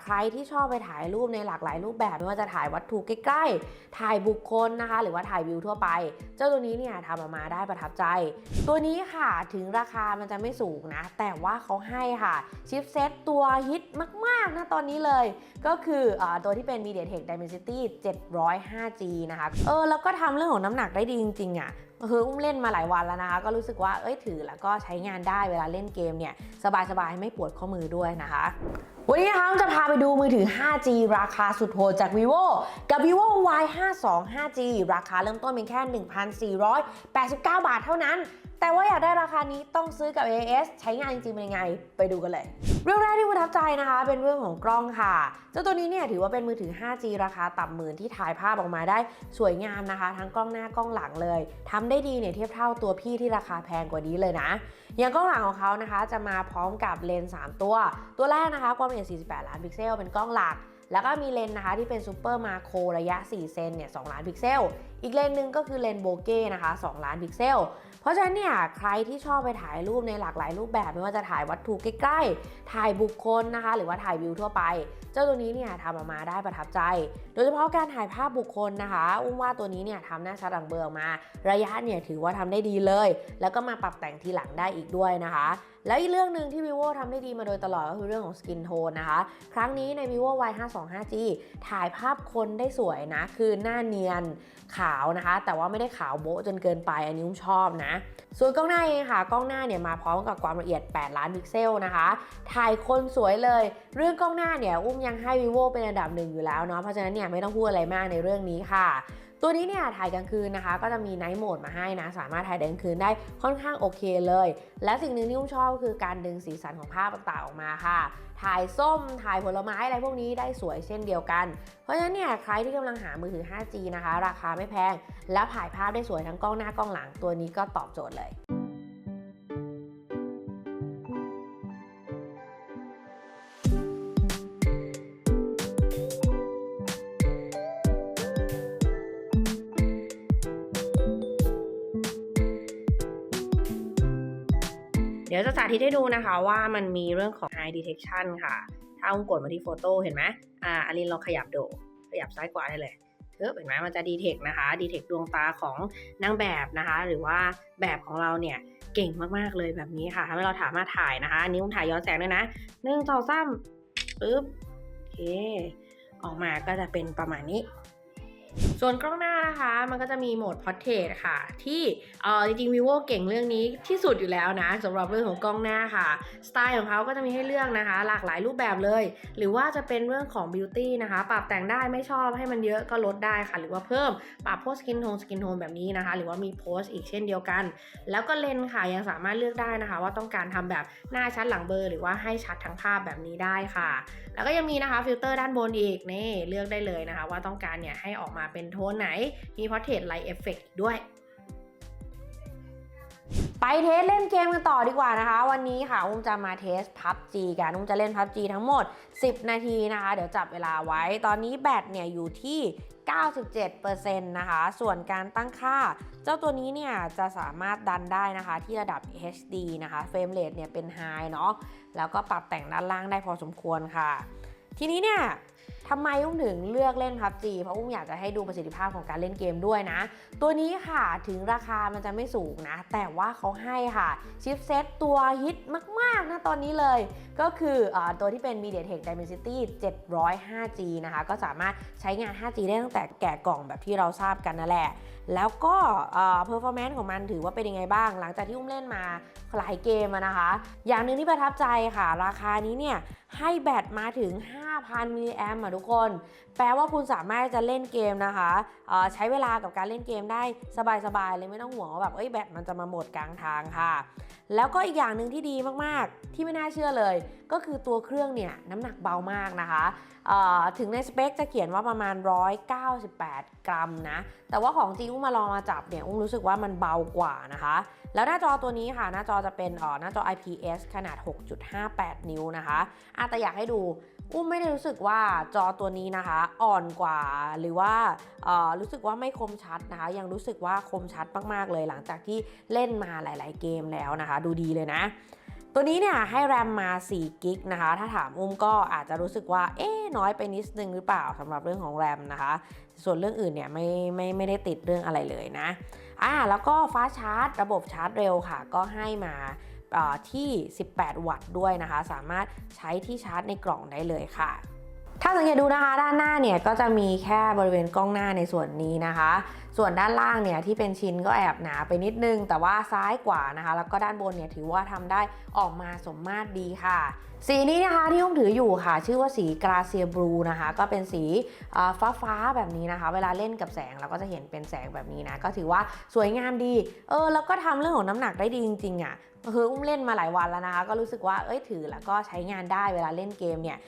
ใครที่ชอบไปถ่ายรูปในหลากหลายรูปแบบไม่ว่าจะถ่ายวัตถุใกล้ๆ ถ่ายบุคคลนะคะ หรือว่าถ่ายวิวทั่วไป เจ้าตัวนี้เนี่ยทำออกมาได้ประทับใจ ตัวนี้ค่ะถึงราคามันจะไม่สูงนะ แต่ว่าเขาให้ค่ะ ชิปเซตตัวฮิตมากๆนะตอนนี้เลย ก็คืออตัวที่เป็น MediaTek Dimensity 700 5G นะคะ เออแล้วก็ทำเรื่องของน้ำหนักได้ดีจริงๆอะ คืออุ้มเล่นมาหลายวันแล้วนะคะ ก็รู้สึกว่าเอ้ยถือแล้วก็ใช้งานได้เวลาเล่นเกมเนี่ยสบายๆไม่ปวดข้อมือด้วยนะคะวันนี้นะคะจะพาไปดูมือถือ 5G ราคาสุดโหดจาก vivo กับ vivo y 5 2 5G ราคาเริ่มต้นเป็นแค่ 1,489 บาทเท่านั้น แต่ว่าอยากได้ราคานี้ต้องซื้อกับ AS ใช้งานจริงเป็นยังไง ไปดูกันเลย เรื่องแรกที่ประทับใจนะคะ เป็นเรื่องของกล้องค่ะ เจ้าตัวนี้เนี่ยถือว่าเป็นมือถือ 5G ราคาต่ำหมื่นที่ถ่ายภาพออกมาได้สวยงามนะคะ ทั้งกล้องหน้ากล้องหลังเลยทำได้ดีเนี่ยเทียบเท่าตัวพี่ที่ราคาแพงกว่านี้เลยนะ อย่างกล้องหลังของเขานะคะ จะมาพร้อมกับเลนส์3ตัว ตัวแรกนะคะความละเอียด 48 ล้านพิกเซลเป็นกล้องหลักแล้วก็มีเลนส์นะคะที่เป็นซูเปอร์มาโครระยะ 4 เซนเนี่ย 2 ล้านพิกเซล อีกเลนส์หนึ่งก็คือเลนส์โบเก้นะคะ 2 ล้านพิกเซล เพราะฉะนั้นเนี่ยใครที่ชอบไปถ่ายรูปในหลากหลายรูปแบบไม่ว่าจะถ่ายวัตถุใกล้ๆ ถ่ายบุคคลนะคะ หรือว่าถ่ายวิวทั่วไป เจ้าตัวนี้เนี่ยทำออกมาได้ประทับใจ โดยเฉพาะการถ่ายภาพบุคคลนะคะอุ้มว่าตัวนี้เนี่ยทำหน้าชัดหลังเบอร์ออกมา ระยะเนี่ยถือว่าทำได้ดีเลย แล้วก็มาปรับแต่งทีหลังได้อีกด้วยนะคะแล้วอีกเรื่องหนึ่งที่ vivo ทำได้ดีมาโดยตลอดก็คือเรื่องของ skin tone นะคะ ครั้งนี้ใน vivo y 5 2 5 g ถ่ายภาพคนได้สวยนะ คือหน้าเนียน ขาวนะคะ แต่ว่าไม่ได้ขาวโบ๊ะจนเกินไปอันนี้อุ้มชอบนะ ส่วนกล้องหน้าเองค่ะ กล้องหน้าเนี่ยมาพร้อมกับความละเอียด 8 ล้านพิกเซลนะคะ ถ่ายคนสวยเลย เรื่องกล้องหน้าเนี่ยอุ้มยังให้ vivo เป็นอันดับหนึ่งอยู่แล้วเนาะเพราะฉะนั้นเนี่ยไม่ต้องพูดอะไรมากในเรื่องนี้ค่ะ ตัวนี้เนี่ยถ่ายกลางคืนนะคะ ก็จะมีไนท์โหมดมาให้นะ สามารถถ่ายกลางคืนได้ค่อนข้างโอเคเลย และสิ่งหนึ่งที่อุ้มชอบก็คือการดึงสีสันของภาพต่างๆออกมาค่ะ ถ่ายส้มถ่ายผลไม้อะไรพวกนี้ได้สวยเช่นเดียวกัน เพราะฉะนั้นเนี่ยใครที่กำลังหามือถือ 5G นะคะ ราคาไม่แพง และถ่ายภาพได้สวยทั้งกล้องหน้ากล้องหลังตัวนี้ก็ตอบโจทย์เลย ดี๋ยวจะสาธิตให้ดูนะคะว่ามันมีเรื่องของ High Detection ค่ะ ถ้าอุ้มกดมาที่โฟโต้เห็นไหมอ่าอลินลองขยับดู ขยับซ้ายขวาได้เลยเฮ้ยเห็นไหมมันจะดีเทคนะคะดีเทคดวงตาของนางแบบนะคะ หรือว่าแบบของเราเนี่ยเก่งมากๆเลยแบบนี้ค่ะทำให้เราถามารถถ่ายนะคะนนี้อุ้มถ่ายย้อนแสงด้วยนะหนึ่งสองสามปึ๊บโอเคออกมาก็จะเป็นประมาณนี้ ส่วนกล้องหน้านะคะ มันก็จะมีโหมด Portrait ค่ะ ที่เออจริงๆ vivo เก่งเรื่องนี้ที่สุดอยู่แล้วนะสำหรับเรื่องของกล้องหน้าค่ะ สไตล์ของเขาก็จะมีให้เลือกนะคะ หลากหลายรูปแบบเลย หรือว่าจะเป็นเรื่องของ beauty นะคะ ปรับแต่งได้ไม่ชอบให้มันเยอะก็ลดได้ค่ะ หรือว่าเพิ่มปรับโพสสกินโทนสกินโทนแบบนี้นะคะ หรือว่ามีโพสอีกเช่นเดียวกัน แล้วก็เลนส์ค่ะยังสามารถเลือกได้นะคะ ว่าต้องการทำแบบหน้าชัดหลังเบลอร์ หรือว่าให้ชัดทั้งภาพแบบนี้ได้ค่ะ แล้วก็ยังมีนะคะฟิลเตอร์ด้านบนอีกนี่เลือกได้เลยนะคะ ว่าต้องการเนี่ยให้ออกมาเป็นโทนไหน มี Portrait Light Effect อีกด้วยไปเทสเล่นเกมกันต่อดีกว่านะคะ วันนี้ค่ะอุ้มจะมาเทส PUBG กันอุ้มจะเล่น PUBG ทั้งหมด 10 นาทีนะคะ เดี๋ยวจับเวลาไว้ ตอนนี้แบตเนี่ยอยู่ที่ 97%นะคะ ส่วนการตั้งค่า เจ้าตัวนี้เนี่ยจะสามารถดันได้นะคะที่ระดับ HD นะคะ เฟรมเรทเนี่ยเป็น High เนาะแล้วก็ปรับแต่งด้านล่างได้พอสมควรค่ะ ทีนี้เนี่ยทำไมอุ้มถึงเลือกเล่น PUBG เพราะอุ้มอยากจะให้ดูประสิทธิภาพของการเล่นเกมด้วยนะ ตัวนี้ค่ะถึงราคามันจะไม่สูงนะ แต่ว่าเขาให้ค่ะ ชิปเซตตัวฮิตมาก ๆ นะตอนนี้เลย ก็คืออตัวที่เป็น MediaTek Dimensity 700 5G นะคะ ก็สามารถใช้งาน 5G ได้ตั้งแต่แกะกล่องแบบที่เราทราบกันนั่นแหละ แล้วก็เอ่อ performance ของมันถือว่าเป็นยังไงบ้าง หลังจากที่อุ้มเล่นมาหลายเกมนะคะ อย่างหนึ่งที่ประทับใจค่ะ ราคานี้เนี่ยให้แบตมาถึง 5,000มิลลิแอมป์อะทุกคน แปลว่าคุณสามารถจะเล่นเกมนะคะใช้เวลากับการเล่นเกมได้สบายๆเลยไม่ต้องห่วงว่าแบบเอ้ยแบตมันจะมาหมดกลางทางค่ะ แล้วก็อีกอย่างหนึ่งที่ดีมากๆ ที่ไม่น่าเชื่อเลย ก็คือตัวเครื่องเนี่ยน้ำหนักเบามากนะคะถึงในสเปคจะเขียนว่าประมาณ 198 กรัมนะ แต่ว่าของจริงอุ้มมาลองมาจับเนี่ยอุ้มรู้สึกว่ามันเบากว่านะคะ แล้วหน้าจอตัวนี้ค่ะ หน้าจอจะเป็นอ่อหน้าจอ IPS ขนาด 6.58 นิ้วนะคะอาแต่อยากให้ดู อุ้มไม่ได้รู้สึกว่าจอตัวนี้นะคะ อ่อนกว่าหรือว่ารู้สึกว่าไม่คมชัดนะคะ ยังรู้สึกว่าคมชัดมากๆเลย หลังจากที่เล่นมาหลาย ๆ เกมแล้วนะคะ ดูดีเลยนะตัวนี้เนี่ยให้แรมมา4กิกนะคะ ถ้าถามอุ้มก็อาจจะรู้สึกว่า เอ๊น้อยไปนิดนึงหรือเปล่าสำหรับเรื่องของแรมนะคะ ส่วนเรื่องอื่นเนี่ยไม่ไม่ไม่ได้ติดเรื่องอะไรเลยนะ อ่าแล้วก็ฟ้าชาร์จ ระบบชาร์จเร็วค่ะ ก็ให้มาเอ่อที่ 18 วัตต์ด้วยนะคะ สามารถใช้ที่ชาร์จในกล่องได้เลยค่ะ ถ้าสังเกตดูนะคะด้านหน้าเนี่ยก็จะมีแค่บริเวณกล้องหน้าในส่วนนี้นะคะ ส่วนด้านล่างเนี่ยที่เป็นชิ้นก็แอบหนาไปนิดนึง แต่ว่าซ้ายกว่านะคะ แล้วก็ด้านบนเนี่ยถือว่าทำได้ออกมาสมมาตรดีค่ะ สีนี้นะคะที่อุ้มถืออยู่ค่ะ ชื่อว่าสีกราเซียบลูนะคะ ก็เป็นสีฟ้าฟ้าๆแบบนี้นะคะ เวลาเล่นกับแสงเราก็จะเห็นเป็นแสงแบบนี้นะก็ถือว่าสวยงามดี เออแล้วก็ทำเรื่องของน้ำหนักได้ดีจริงๆอะคืออุ้มเล่นมาหลายวันแล้วนะคะ ก็รู้สึกว่าเอ้ยถือแล้วก็ใช้งานได้เวลาเล่นเกมเนี่ย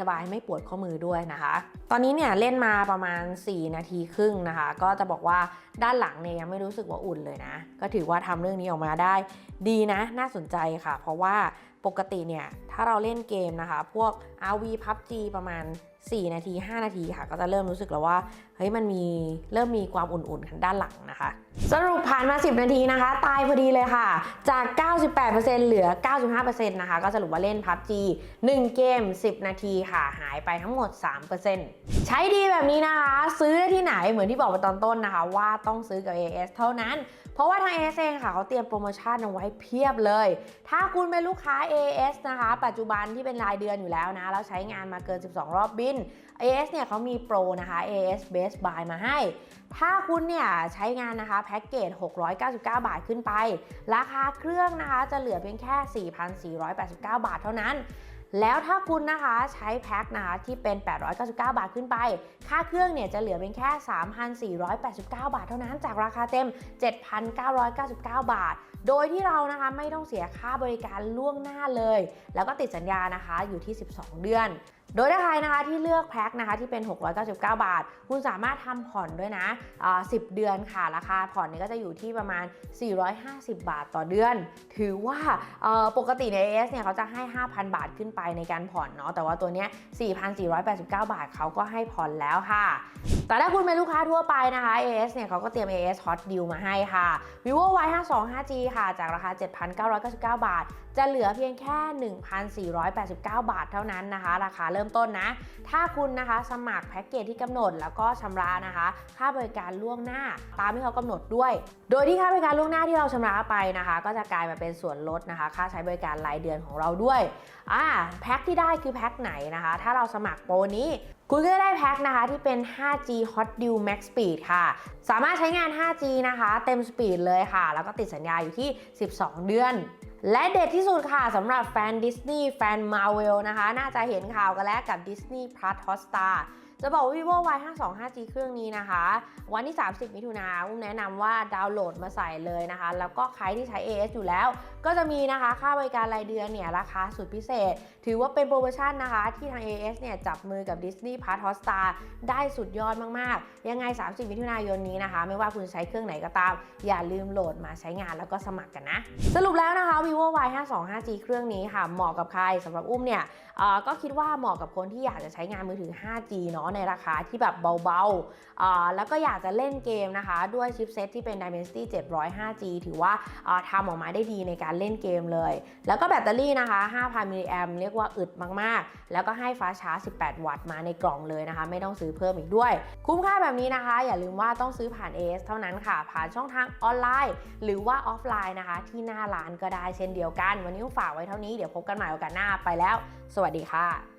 สบายๆไม่ปวดข้อมือด้วยนะคะ ตอนนี้เนี่ยเล่นมาประมาณ 4 นาทีครึ่งนะคะ ก็จะบอกว่าด้านหลังเนี่ยยังไม่รู้สึกว่าอุ่นเลยนะ ก็ถือว่าทำเรื่องนี้ออกมาได้ ดีนะ น่าสนใจค่ะ เพราะว่าปกติเนี่ยถ้าเราเล่นเกมนะคะ พวก RV PUBG ประมาณ 4 นาที 5 นาทีค่ะ ก็จะเริ่มรู้สึกแล้วว่า เฮ้ยมันมีเริ่มมีความอุ่นๆด้านหลังนะคะ สรุปผ่านมา 10 นาทีนะคะ ตายพอดีเลยค่ะ จาก 98%เหลือ 95%นะคะ ก็สรุปว่าเล่น PUBG 1 เกม 10 นาทีค่ะ หายไปทั้งหมด 3%ใช้ดีแบบนี้นะคะ ซื้อได้ที่ไหนเหมือนที่บอกไปตอนต้นนะคะ ว่าต้องซื้อกับ AS เท่านั้น เพราะว่าทาง AS เองค่ะเขาเตรียมโปรโมชั่นเอาไว้เพียบเลย ถ้าคุณเป็นลูกค้า AS นะคะ ปัจจุบันที่เป็นรายเดือนอยู่แล้วนะ แล้วใช้งานมาเกิน 12 รอบบิน AS เนี่ยเขามีโปรนะคะ AS Best Buy มาให้ ถ้าคุณเนี่ยใช้งานนะคะแพ็กเกจ 699 บาทขึ้นไป ราคาเครื่องนะคะจะเหลือเพียงแค่ 4,489 บาทเท่านั้น แล้วถ้าคุณนะคะใช้แพ็คนะคะที่เป็น 899 บาทขึ้นไป ค่าเครื่องเนี่ยจะเหลือเพียงแค่ 3,489 บาทเท่านั้นจากราคาเต็ม 7,999 บาท โดยที่เรานะคะไม่ต้องเสียค่าบริการล่วงหน้าเลย แล้วก็ติดสัญญานะคะอยู่ที่ 12 เดือน โดยถ้าใครนะคะที่เลือกแพ็คนะคะที่เป็น 699 บาท คุณสามารถทำผ่อนด้วยนะอ่า10เดือนค่ะ ราคาผ่อนนี่ก็จะอยู่ที่ประมาณ 450 บาทต่อเดือน ถือว่าปกติใน AS เนี่ยเขาจะให้ 5,000 บาทขึ้นไปในการผ่อนเนาะแต่ว่าตัวเนี้ย4,489 บาทเขาก็ให้ผ่อนแล้วค่ะ แต่ถ้าคุณเป็นลูกค้าทั่วไปนะคะ AS เนี่ยเขาก็เตรียม AS Hot Deal มาให้ค่ะ vivo y 5 2 5G ค่ะ จากราคา 7,999 บาท จะเหลือเพียงแค่ 1,489 บาทเท่านั้นนะคะ ราคาเริ่มต้นนะ ถ้าคุณนะคะสมัครแพ็กเกจที่กำหนดแล้วก็ชำระนะคะ ค่าบริการล่วงหน้า ตามที่เขากำหนดด้วย โดยที่ค่าบริการล่วงหน้าที่เราชำระไปนะคะ ก็จะกลายมาเป็นส่วนลดนะคะ ค่าใช้บริการรายเดือนของเราด้วยอ่าแพ็กที่ได้คือแพ็กไหนนะคะ ถ้าเราสมัครโปรนี้ คุณก็จะได้แพ็คนะคะที่เป็น 5G Hot Deal Max Speed ค่ะ สามารถใช้งาน 5G นะคะ เต็มสปีดเลยค่ะ แล้วก็ติดสัญญาอยู่ที่ 12 เดือน และเด็ดที่สุดค่ะสำหรับแฟนดิสนีย์แฟน Marvel นะคะ น่าจะเห็นข่าวกันแล้วกับ Disney Plus Hotstar จะบอกว่า vivo y 5 2 5G เครื่องนี้นะคะ วันที่ 30 มิถุนายนอุ้มแนะนำว่าดาวน์โหลดมาใส่เลยนะคะ แล้วก็ใครที่ใช้ AS อยู่แล้วก็จะมีนะคะค่าบริการรายเดือนเนี่ยราคาสุดพิเศษ ถือว่าเป็นโปรโมชั่นนะคะ ที่ทาง AS เนี่ยจับมือกับ Disney Plus Hotstar ได้สุดยอดมาก ๆ ยังไง 30 มิถุนายนนี้นะคะ ไม่ว่าคุณใช้เครื่องไหนก็ตาม อย่าลืมโหลดมาใช้งานแล้วก็สมัครกันนะ สรุปแล้วนะคะ vivo y 5 2 5G เครื่องนี้ค่ะ เหมาะกับใครสำหรับอุ้มเนี่ยเอ่อก็คิดว่าเหมาะกับคนที่อยากจะใช้งานมือถือ 5G เนาะในราคาที่แบบเบาๆอ่าแล้วก็อยากจะเล่นเกมนะคะ ด้วยชิปเซตที่เป็น Dimensity 700 5G ถือว่าทำออกมาได้ดีในการเล่นเกมเลย แล้วก็แบตเตอรี่นะคะ 5,000มิลลิแอมเรียกว่าอึดมากๆ แล้วก็ให้ฟ้าชาร์จ 18 วัตต์มาในกล่องเลยนะคะ ไม่ต้องซื้อเพิ่มอีกด้วย คุ้มค่าแบบนี้นะคะ อย่าลืมว่าต้องซื้อผ่าน AS เท่านั้นค่ะ ผ่านช่องทางออนไลน์ หรือว่าออฟไลน์นะคะ ที่หน้าร้านก็ได้เช่นเดียวกัน วันนี้ฝากไว้เท่านี้เดี๋ยวพบกันใหม่โอกาสหน้าไปแล้ว สวัสดีค่ะ